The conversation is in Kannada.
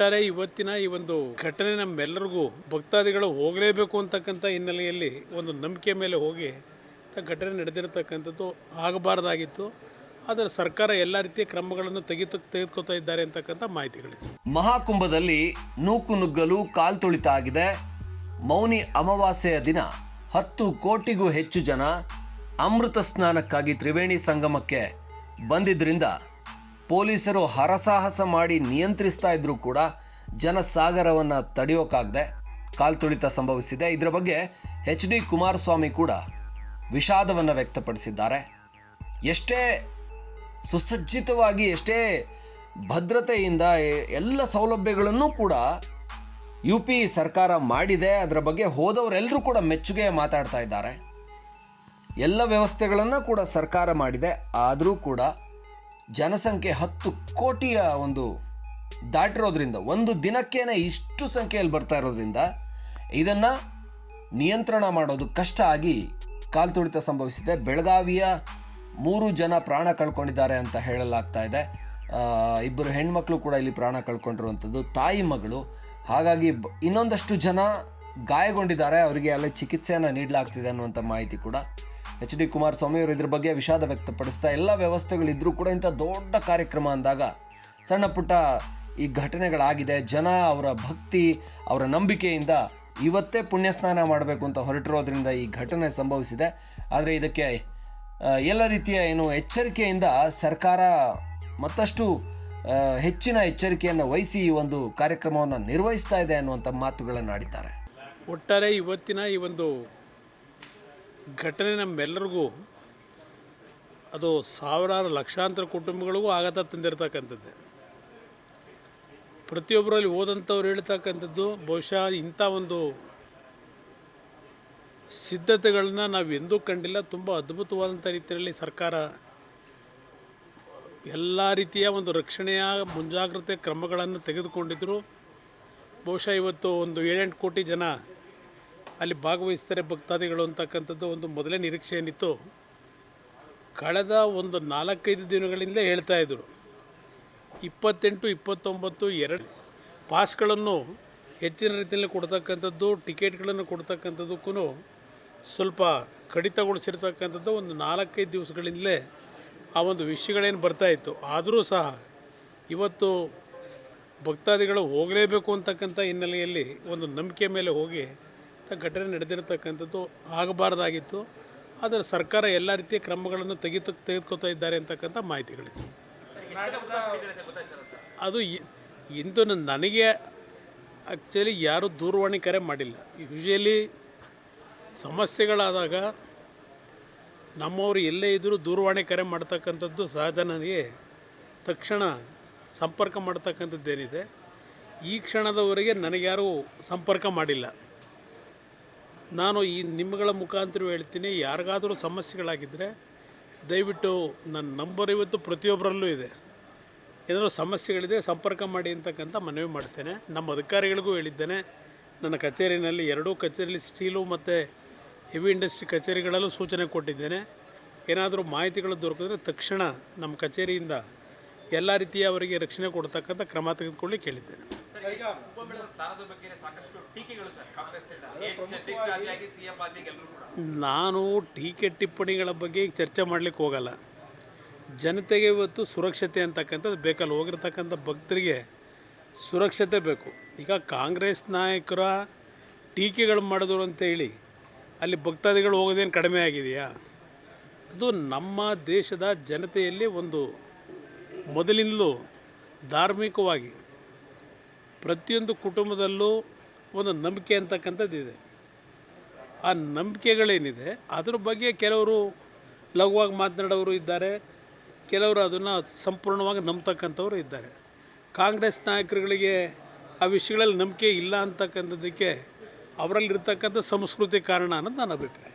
ಒಟ್ಟಾರೆ ಇವತ್ತಿನ ಈ ಒಂದು ಘಟನೆ ನಮ್ಮೆಲ್ಲರಿಗೂ ಭಕ್ತಾದಿಗಳು ಹೋಗಲೇಬೇಕು ಅಂತಕ್ಕಂಥ ಹಿನ್ನೆಲೆಯಲ್ಲಿ ಒಂದು ನಂಬಿಕೆ ಮೇಲೆ ಹೋಗಿ ಘಟನೆ ನಡೆದಿರತಕ್ಕಂಥದ್ದು ಆಗಬಾರ್ದಾಗಿತ್ತು. ಆದರೆ ಸರ್ಕಾರ ಎಲ್ಲ ರೀತಿಯ ಕ್ರಮಗಳನ್ನು ತೆಗೆದು ತೆಗೆದುಕೊತಾ ಇದ್ದಾರೆ ಅಂತಕ್ಕಂಥ ಮಾಹಿತಿಗಳಿದೆ. ಮಹಾಕುಂಭದಲ್ಲಿ ನೂಕು ನುಗ್ಗಲು ಕಾಲ್ತುಳಿತ ಆಗಿದೆ ಮೌನಿ ಅಮಾವಾಸ್ಯೆಯ ದಿನ ಹತ್ತು ಕೋಟಿಗೂ ಹೆಚ್ಚು ಜನ ಅಮೃತ ಸ್ನಾನಕ್ಕಾಗಿ ತ್ರಿವೇಣಿ ಸಂಗಮಕ್ಕೆ ಬಂದಿದ್ದರಿಂದ ಪೊಲೀಸರು ಹರಸಾಹಸ ಮಾಡಿ ನಿಯಂತ್ರಿಸ್ತಾ ಇದ್ರೂ ಕೂಡ ಜನಸಾಗರವನ್ನು ತಡೆಯೋಕ್ಕಾಗದೆ ಕಾಲ್ತುಳಿತ ಸಂಭವಿಸಿದೆ. ಇದರ ಬಗ್ಗೆ ಎಚ್ ಡಿ ಕುಮಾರಸ್ವಾಮಿ ಕೂಡ ವಿಷಾದವನ್ನು ವ್ಯಕ್ತಪಡಿಸಿದ್ದಾರೆ. ಎಷ್ಟೇ ಸುಸಜ್ಜಿತವಾಗಿ, ಎಷ್ಟೇ ಭದ್ರತೆಯಿಂದ ಎಲ್ಲ ಸೌಲಭ್ಯಗಳನ್ನು ಕೂಡ ಯು ಪಿ ಸರ್ಕಾರ ಮಾಡಿದೆ. ಅದರ ಬಗ್ಗೆ ಹೋದವರೆಲ್ಲರೂ ಕೂಡ ಮೆಚ್ಚುಗೆ ಮಾತಾಡ್ತಾ ಇದ್ದಾರೆ. ಎಲ್ಲ ವ್ಯವಸ್ಥೆಗಳನ್ನು ಕೂಡ ಸರ್ಕಾರ ಮಾಡಿದೆ. ಆದರೂ ಕೂಡ ಜನಸಂಖ್ಯೆ ಹತ್ತು ಕೋಟಿಯ ಒಂದು ದಾಟಿರೋದ್ರಿಂದ, ಒಂದು ದಿನಕ್ಕೇನೆ ಇಷ್ಟು ಸಂಖ್ಯೆಯಲ್ಲಿ ಬರ್ತಾ ಇರೋದ್ರಿಂದ ಇದನ್ನು ನಿಯಂತ್ರಣ ಮಾಡೋದು ಕಷ್ಟ ಆಗಿ ಕಾಲ್ತುಳಿತ ಸಂಭವಿಸಿದೆ. ಬೆಳಗಾವಿಯ ಮೂರು ಜನ ಪ್ರಾಣ ಕಳ್ಕೊಂಡಿದ್ದಾರೆ ಅಂತ ಹೇಳಲಾಗ್ತಾ ಇದೆ. ಇಬ್ಬರು ಹೆಣ್ಮಕ್ಳು ಕೂಡ ಇಲ್ಲಿ ಪ್ರಾಣ ಕಳ್ಕೊಂಡಿರುವಂಥದ್ದು, ತಾಯಿ ಮಗಳು. ಹಾಗಾಗಿ ಇನ್ನೊಂದಷ್ಟು ಜನ ಗಾಯಗೊಂಡಿದ್ದಾರೆ. ಅವರಿಗೆ ಅಲ್ಲಿ ಚಿಕಿತ್ಸೆಯನ್ನು ನೀಡಲಾಗ್ತಿದೆ ಅನ್ನುವಂಥ ಮಾಹಿತಿ ಕೂಡ ಎಚ್ ಡಿ ಕುಮಾರಸ್ವಾಮಿ ಅವರು ಇದ್ರ ಬಗ್ಗೆ ವಿಷಾದ ವ್ಯಕ್ತಪಡಿಸ್ತಾ ಎಲ್ಲ ವ್ಯವಸ್ಥೆಗಳಿದ್ರೂ ಕೂಡ ಇಂಥ ದೊಡ್ಡ ಕಾರ್ಯಕ್ರಮ ಅಂದಾಗ ಸಣ್ಣ ಪುಟ್ಟ ಈ ಘಟನೆಗಳಾಗಿದೆ. ಜನ ಅವರ ಭಕ್ತಿ, ಅವರ ನಂಬಿಕೆಯಿಂದ ಇವತ್ತೇ ಪುಣ್ಯಸ್ನಾನ ಮಾಡಬೇಕು ಅಂತ ಹೊರಟಿರೋದ್ರಿಂದ ಈ ಘಟನೆ ಸಂಭವಿಸಿದೆ. ಆದರೆ ಇದಕ್ಕೆ ಎಲ್ಲ ರೀತಿಯ ಏನು ಎಚ್ಚರಿಕೆಯಿಂದ ಸರ್ಕಾರ ಮತ್ತಷ್ಟು ಹೆಚ್ಚಿನ ಎಚ್ಚರಿಕೆಯನ್ನು ವಹಿಸಿ ಈ ಒಂದು ಕಾರ್ಯಕ್ರಮವನ್ನು ನಿರ್ವಹಿಸ್ತಾ ಇದೆ ಅನ್ನುವಂಥ ಮಾತುಗಳನ್ನು ಆಡಿದ್ದಾರೆ ಒಟ್ಟಾರೆ ಇವತ್ತಿನ ಈ ಒಂದು ಘಟನೆ ನಮ್ಮೆಲ್ಲರಿಗೂ ಅದು ಸಾವಿರಾರು ಲಕ್ಷಾಂತರ ಕುಟುಂಬಗಳಿಗೂ ಆಘಾತ ತಂದಿರತಕ್ಕಂಥದ್ದೇ. ಪ್ರತಿಯೊಬ್ಬರಲ್ಲಿ ಓದಂಥವ್ರು ಹೇಳ್ತಕ್ಕಂಥದ್ದು ಬಹುಶಃ ಇಂಥ ಒಂದು ಸಿದ್ಧತೆಗಳನ್ನ ನಾವು ಎಂದೂ ಕಂಡಿಲ್ಲ. ತುಂಬ ಅದ್ಭುತವಾದಂಥ ರೀತಿಯಲ್ಲಿ ಸರ್ಕಾರ ಎಲ್ಲ ರೀತಿಯ ಒಂದು ರಕ್ಷಣೆಯ ಮುಂಜಾಗ್ರತೆ ಕ್ರಮಗಳನ್ನು ತೆಗೆದುಕೊಂಡಿದ್ದರು ಬಹುಶಃ ಇವತ್ತು ಒಂದು ಏಳೆಂಟು ಕೋಟಿ ಜನ ಅಲ್ಲಿ ಭಾಗವಹಿಸ್ತಾರೆ ಭಕ್ತಾದಿಗಳು ಅಂತಕ್ಕಂಥದ್ದು ಒಂದು ಮೊದಲೇ ನಿರೀಕ್ಷೆ ಏನಿತ್ತು. ಕಳೆದ ಒಂದು ನಾಲ್ಕೈದು ದಿನಗಳಿಂದ ಹೇಳ್ತಾ ಇದ್ದರು ಇಪ್ಪತ್ತೆಂಟು, ಇಪ್ಪತ್ತೊಂಬತ್ತು, ಎರಡು ಪಾಸ್ಗಳನ್ನು ಹೆಚ್ಚಿನ ರೀತಿಯಲ್ಲಿ ಕೊಡ್ತಕ್ಕಂಥದ್ದು, ಟಿಕೆಟ್ಗಳನ್ನು ಕೊಡ್ತಕ್ಕಂಥದ್ದಕ್ಕೂ ಸ್ವಲ್ಪ ಕಡಿತಗೊಳಿಸಿರ್ತಕ್ಕಂಥದ್ದು ಒಂದು ನಾಲ್ಕೈದು ದಿವಸಗಳಿಂದಲೇ ಆ ಒಂದು ವಿಷಯಗಳೇನು ಬರ್ತಾಯಿತ್ತು ಆದರೂ ಸಹ ಇವತ್ತು ಭಕ್ತಾದಿಗಳು ಹೋಗಲೇಬೇಕು ಅಂತಕ್ಕಂಥ ಹಿನ್ನೆಲೆಯಲ್ಲಿ ಒಂದು ನಂಬಿಕೆ ಮೇಲೆ ಹೋಗಿ ಘಟನೆ ನಡೆದಿರತಕ್ಕಂಥದ್ದು ಆಗಬಾರ್ದಾಗಿತ್ತು. ಆದರೆ ಸರ್ಕಾರ ಎಲ್ಲ ರೀತಿಯ ಕ್ರಮಗಳನ್ನು ತೆಗೆದು ತೆಗೆದುಕೊತಾ ಇದ್ದಾರೆ ಅಂತಕ್ಕಂಥ ಮಾಹಿತಿಗಳಿದೆ. ಅದು ಇಂದು ನನಗೆ ಆ್ಯಕ್ಚುಲಿ ಯಾರೂ ದೂರವಾಣಿ ಕರೆ ಮಾಡಿಲ್ಲ. ಯೂಶ್ವಲಿ ಸಮಸ್ಯೆಗಳಾದಾಗ ನಮ್ಮವರು ಎಲ್ಲೇ ಇದ್ದರೂ ದೂರವಾಣಿ ಕರೆ ಮಾಡ್ತಕ್ಕಂಥದ್ದು ಸಹಜ ನನಗೆ. ತಕ್ಷಣ ಸಂಪರ್ಕ ಮಾಡ್ತಕ್ಕಂಥದ್ದೇನಿದೆ. ಈ ಕ್ಷಣದವರೆಗೆ ನನಗ್ಯಾರೂ ಸಂಪರ್ಕ ಮಾಡಿಲ್ಲ. ನಾನು ಈ ನಿಮ್ಮಗಳ ಮುಖಾಂತರ ಹೇಳ್ತೀನಿ, ಯಾರಿಗಾದರೂ ಸಮಸ್ಯೆಗಳಾಗಿದ್ದರೆ ದಯವಿಟ್ಟು ನನ್ನ ನಂಬರ್ ಇವತ್ತು ಪ್ರತಿಯೊಬ್ಬರಲ್ಲೂ ಇದೆ. ಏನಾದರೂ ಸಮಸ್ಯೆಗಳಿದೆ ಸಂಪರ್ಕ ಮಾಡಿ ಅಂತಕ್ಕಂಥ ಮನವಿ ಮಾಡ್ತೇನೆ. ನಮ್ಮ ಅಧಿಕಾರಿಗಳಿಗೂ ಹೇಳಿದ್ದೇನೆ, ನನ್ನ ಕಚೇರಿನಲ್ಲಿ ಎರಡೂ ಕಚೇರಿಯಲ್ಲಿ ಸ್ಟೀಲು ಮತ್ತು ಹೆವಿ ಇಂಡಸ್ಟ್ರಿ ಕಚೇರಿಗಳಲ್ಲೂ ಸೂಚನೆ ಕೊಟ್ಟಿದ್ದೇನೆ. ಏನಾದರೂ ಮಾಹಿತಿಗಳು ದೊರಕಿದ್ರೆ ತಕ್ಷಣ ನಮ್ಮ ಕಚೇರಿಯಿಂದ ಎಲ್ಲ ರೀತಿಯ ಅವರಿಗೆ ರಕ್ಷಣೆ ಕೊಡ್ತಕ್ಕಂಥ ಕ್ರಮ ತೆಗೆದುಕೊಳ್ಳಿ ಕೇಳಿದ್ದೇನೆ. ನಾನು ಟೀಕೆ ಟಿಪ್ಪಣಿಗಳ ಬಗ್ಗೆ ಚರ್ಚೆ ಮಾಡಲಿಕ್ಕೆ ಹೋಗಲ್ಲ. ಜನತೆಗೆ ಇವತ್ತು ಸುರಕ್ಷತೆ ಅಂತಕ್ಕಂಥದ್ದು ಬೇಕಲ್ಲ. ಹೋಗಿರ್ತಕ್ಕಂಥ ಭಕ್ತರಿಗೆ ಸುರಕ್ಷತೆ ಬೇಕು. ಈಗ ಕಾಂಗ್ರೆಸ್ ನಾಯಕರ ಟೀಕೆಗಳು ಮಾಡಿದ್ರು ಅಂತೇಳಿ ಅಲ್ಲಿ ಭಕ್ತಾದಿಗಳು ಹೋಗೋದೇನು ಕಡಿಮೆ ಆಗಿದೆಯಾ? ಅದು ನಮ್ಮ ದೇಶದ ಜನತೆಯಲ್ಲಿ ಒಂದು ಮೊದಲಿಂದಲೂ ಧಾರ್ಮಿಕವಾಗಿ ಪ್ರತಿಯೊಂದು ಕುಟುಂಬದಲ್ಲೂ ಒಂದು ನಂಬಿಕೆ ಅಂತಕ್ಕಂಥದ್ದು ಇದೆ. ಆ ನಂಬಿಕೆಗಳೇನಿದೆ, ಅದ್ರ ಬಗ್ಗೆ ಕೆಲವರು ಲಘುವಾಗಿ ಮಾತನಾಡೋರು ಇದ್ದಾರೆ, ಕೆಲವರು ಅದನ್ನು ಸಂಪೂರ್ಣವಾಗಿ ನಂಬ್ತಕ್ಕಂಥವ್ರು ಇದ್ದಾರೆ. ಕಾಂಗ್ರೆಸ್ ನಾಯಕರುಗಳಿಗೆ ಆ ವಿಷಯಗಳಲ್ಲಿ ನಂಬಿಕೆ ಇಲ್ಲ ಅಂತಕ್ಕಂಥದ್ದಕ್ಕೆ ಅವರಲ್ಲಿರ್ತಕ್ಕಂಥ ಸಂಸ್ಕೃತಿ ಕಾರಣ ಅನ್ನೋದು ನನ್ನ ಅಭಿಪ್ರಾಯ.